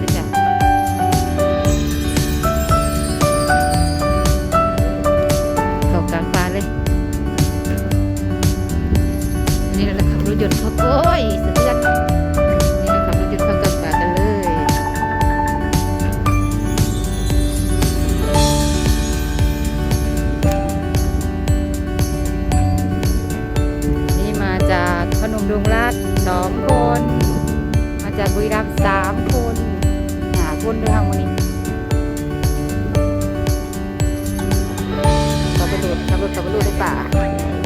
เลยจ้ะเข้ากลางป่าเลยนี่เราขับรถยนต์เข้าโอ้ยสะเทือนนี่เราขับรถยนต์เข้ากลางป่ากันเลยนี่มาจากพนมดงราชสองคนมาจากบุรีรัมย์สาม คนหาคนด้วยทางวันนี้ขับรถขับรถขับรถในป่า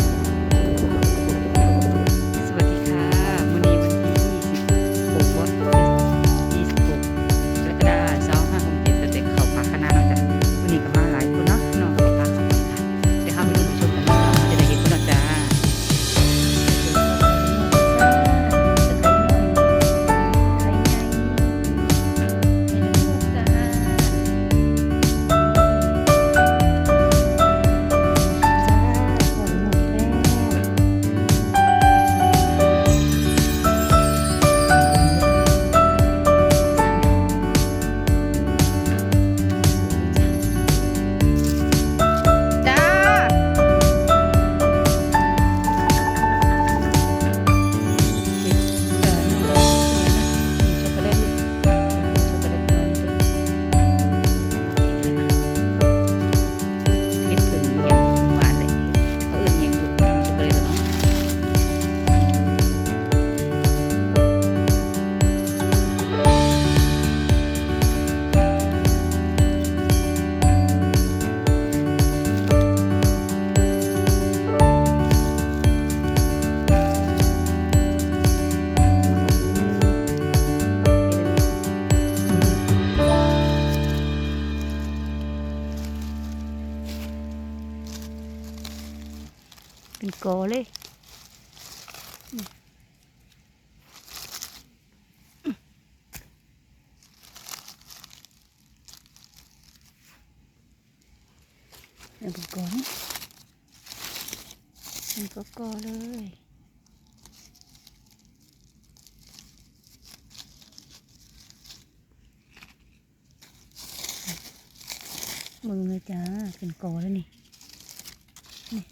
เป็นกอนี่เป็นก็กอเลยมือเลยจ้าเป็นกอแล้วนี่นี่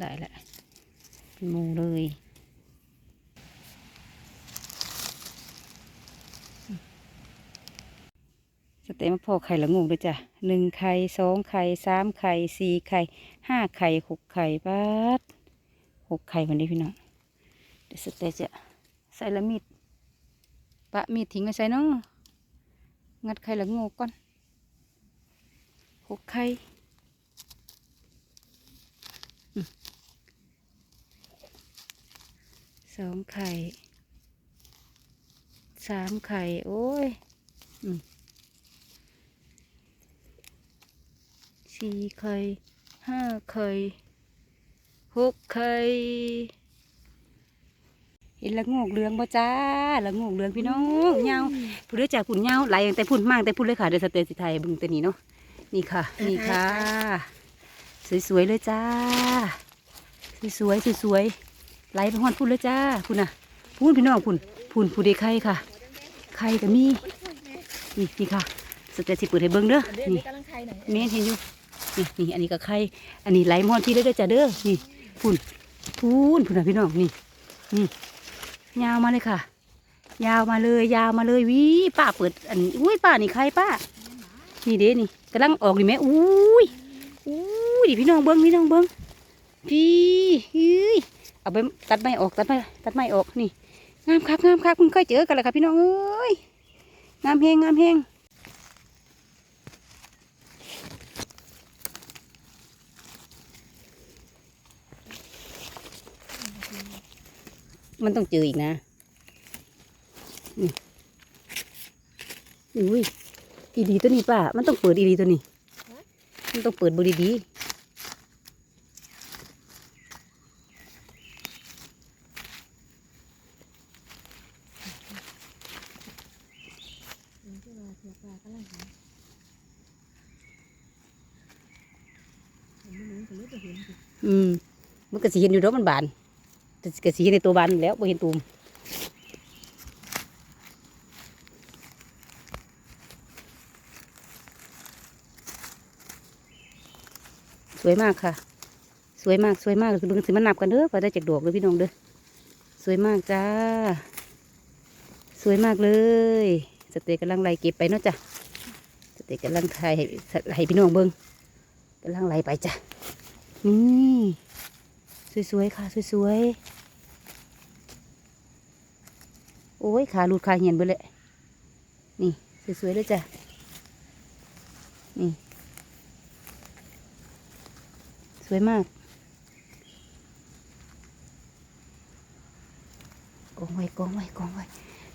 ได้แหละเป็นมูเลยสเต็มพอไข่ละงูด้วยจ้ะหนึ่งไข่สองไข่สามไข่สี่ไข่ห้าไข่หกไข่ปัดหกไข่วันนี้พี่น้องเดี๋ยวสเต็จะใส่ละมีดปะมีดทิ้งไว้ใส่เนาะงัดไข่ละงูก่อนหกไข่ สองไข่สามไข่ โอ้ยอืมสี่ไข่ห้าไข่หกไข่เห็นละโงกเหลืองบ่จ้าละโงกเหลืองพี่น้องเงาผู้เลือจากคุณเงาไหลตั้งแต่พุ่นมากแต่พุ่นเลยค่ะเดี๋ยวสเตสิไทยเบึงตัวนี้เนาะนี่ค่ะ นี่ค่ะ สวยๆเลยจ้า สวยๆสวยๆ ไหลไปหอนพุ่นเลยจ้าพุ่นน่ะพุ่นพี่น้องพุ่นพุ่นผู้เด็กไข่ค่ะ ไข่ก็มีนี่นี่ค่ะสเตสิเปิดให้เบิ้งเด้อนี่กำลังไทยหน่อยเมนเห็นอยู่นี่นี่อันนี้ก็ไข่อันนี้ไหลมอนที่เลยเด้อจ้าเด้อนี่พุ่นพุ่นพุ่นน่ะพี่น้องนี่นี่ยาวมาเลยค่ะ ยาวมาเลย ยาวมาเลยวิป้าเปิด อันอุ้ยป้านี่ไข่ป้า นี่เด้นี่กำลังออกนี่แม่อุ้ยอุ้ยดิพี่น้องเบิ้งพี่น้องเบิ้งพี่เฮ้ย เอาไปตัดไม้ออกตัดไม้ตัดไม้ออกนี่งามคักงามคักเพิ่งเคยเจอกันเลยค่ะพี่น้องเอ้ยงามแหงงามแหงมันต้องเจออีกนะนี่อุ้ยอีดีตัวนี้ป้ามันต้องเปิดอีดีตัวนี้ มันต้องเปิดบดี ดีที่เราเสียปลากำลังหาเห็นมันเหมือนกับเลือดเห็นสิอืมมันก็สิเห็นอยู่ดอกมันบานจะกระสีเห็นในตัวบานอยู่แล้วบ่เห็นตูมสวยมากค่ะ สวยมากสวยมากคือเบิ่งสิมันนับกันเด้อพอได้จากดอกเลยพี่น้องเด้อสวยมากจ้า สวยมากเลย สเตย์กำลังไล่เก็บไปเนาะจ้ะสเตย์กำลังถ่ายให้พี่น้องเบิ่งกำลังไล่ไปจ้ะนี่สวยๆค่ะสวยๆโอ้ยขาหลุดขาเหียนไปเลยนี่สวยๆเลยจ้ะนี่สวยมาก กองไว้กองไว้กองไว้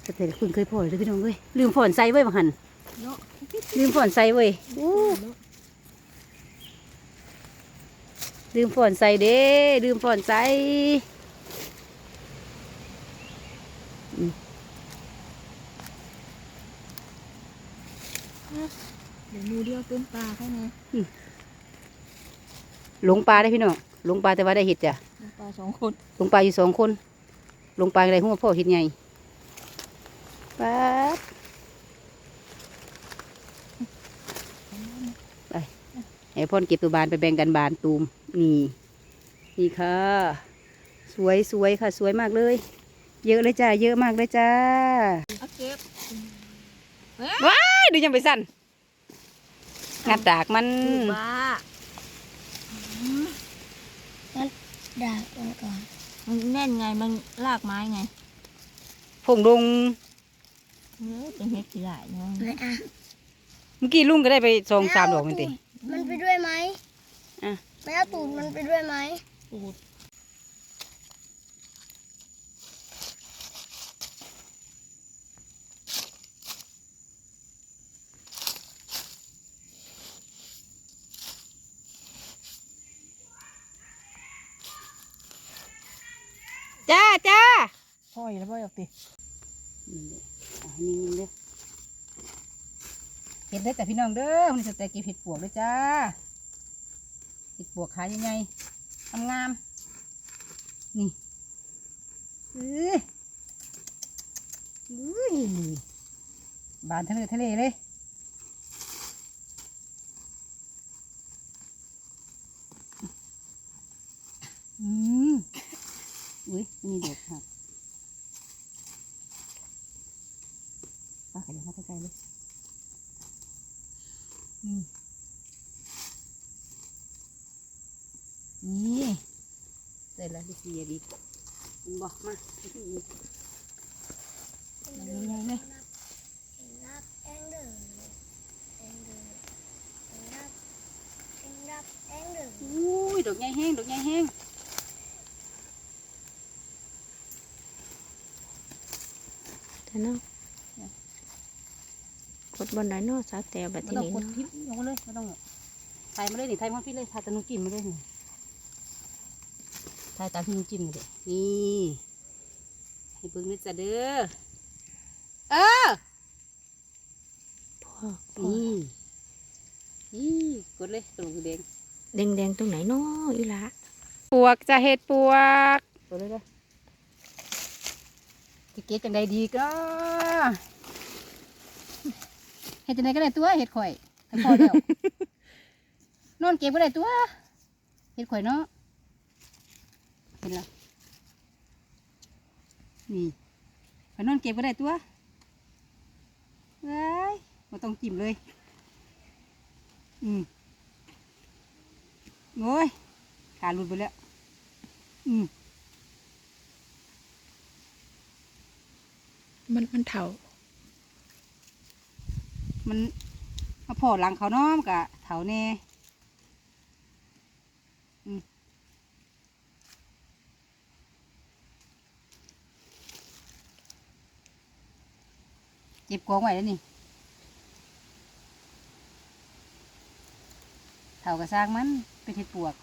สเตย์คุณเคยพ่อเลยพี่น้องเว้ยลืมผ่อนใส่ไว้บางหันเนาะลืมผ่อนใส่เว้ยอู้เนาะลืมผ่อนใส่เด้ลืมผ่อนใส่เดี๋ยวมูเดียวเต็มปลาแค่นี้หลงปลาได้พี่น้องหลงปลาแต่ว่าได้เห็ดจ้ะปลาสองคนหลงปลาอยู่สองคนหลงปลาอะไรหัวพ่อเห็ดใหญ่ ป๊าบไปให้พ่อนเก็บตัวบานไปแบ่งกันบานตูมนี่นี่ค่ะ สวยสวยค่ะ สวยมากเลย เยอะเลยจ้าเยอะมากเลยจ้าเอาเก็บว้ายดูยังไปสั่นงัดดากมันปลาดาบมันก่อนมันแน่นไงมันลากไม้ไงผงลง เนื้อเป็นเห็ดขี้หลายเนาะไม่อะเมื่อกี้ลุงก็ได้ไปสองสามดอกมันติ มันไปด้วยไหมอะ ไม่เอาตูดมันไปด้วยไหมปูดจ้าจ้าพ่อยแล้วพ่อยออกติ นี่เด้อเห็ดเด้อแต่พี่น้องเด้อวันนี้สเต็กเก็บเห็ดปวกด้วยจ้าเห็ดปวกขายยังไงงามๆนี่เอ้ยอุ้ยบานทะเลทะเลเลยอืมอุ้ยนี่เด็ดครับ ป้าขยับมาใกล้ๆเลยนี่นี่เสร็จแล้วดิสีดีบอกมาที่นี่ยังไงเลยอุ้ยดอกใหญ่แห้งดอกใหญ่แห้งแต่เนาะ บนไหนเนาะสาแต่แบบไม่ที่ต้องนี่กดเนาะทิพลงมาเลยไม่ต้องถ่ายมาเลยนี่ถ่ายมาพี่เลยถ่ายตะนุกินมาเลยนี่ถ่ายตามพี่นุกินมาเลยนี่ให้เบิ่งนิดจ้ะเด้อเออพ่อพ่อนี่นี่กดเลยตรงแดงแดงแดงๆตรงไหนเนาะอีหละปวกจะเห็ดปวกกดเลยเด้อจะเก็บจังใดดีก็ เห็ดจังใดก็ได้ตัวเห็ดข่อยให้พอแล้วนอนเก็บก็ได้ตัว เห็ดข่อยเนาะเห็นแล้วนี่ข่อยนอนเก็บก็ได้ตัวเว้ยมาต้องจิ้มเลย อืมโอ้ยขาหลุดไปแล้ว อืมมันมันเถา มันมาพอหลังเขานาะมันกะเถาแน่เก็บกองไว้แล้วนี่เถากระซางมันเป็นเห็ดปวก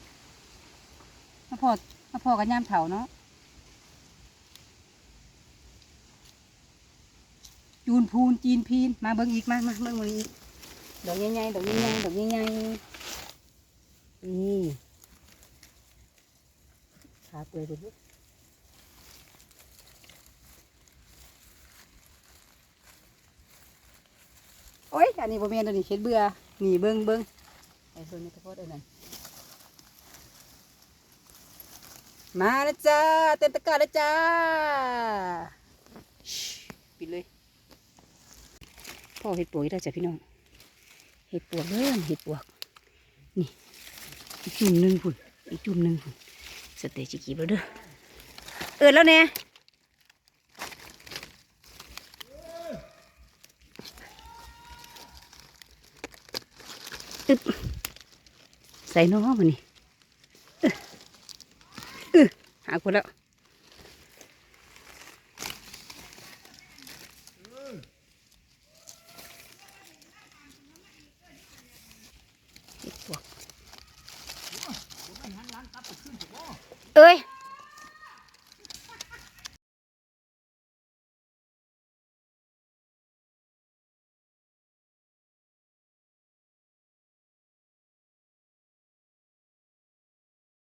มาพอมาพอกันยามเถาเนาะ จูนพูนจีนพีนมาเบิ้งอีกมามาเบิ้งอีกดอกใหญ่ๆดอกใหญ่ๆดอกใหญ่ๆนี่ขาเปื่อยไปด้โอ้ยอันนี้บ่เมียนตัวนี้เข็ดเบื่อหนีเบิ้งเบิ้งไอ้ส่วนนี้ก็พอดไอ้นั่นมาแล้วจ้าเต็มตะกร้าแล้วจ้าปิดเลย พ่อเห็ดปวกอีกแล้จ้ะพี่น้อง เห็ดปวกเด้อเห็ดปวก นี่ อีกจุ่มหนึ่งพุ่น อีกจุ่มหนึ่งพุ่น สเตจิกีบแล้วเด้อ เอิดแล้วเนี่ยอึบใส่น้องมันนี่อึ๊ะอึ๊ะหาคนแล้ว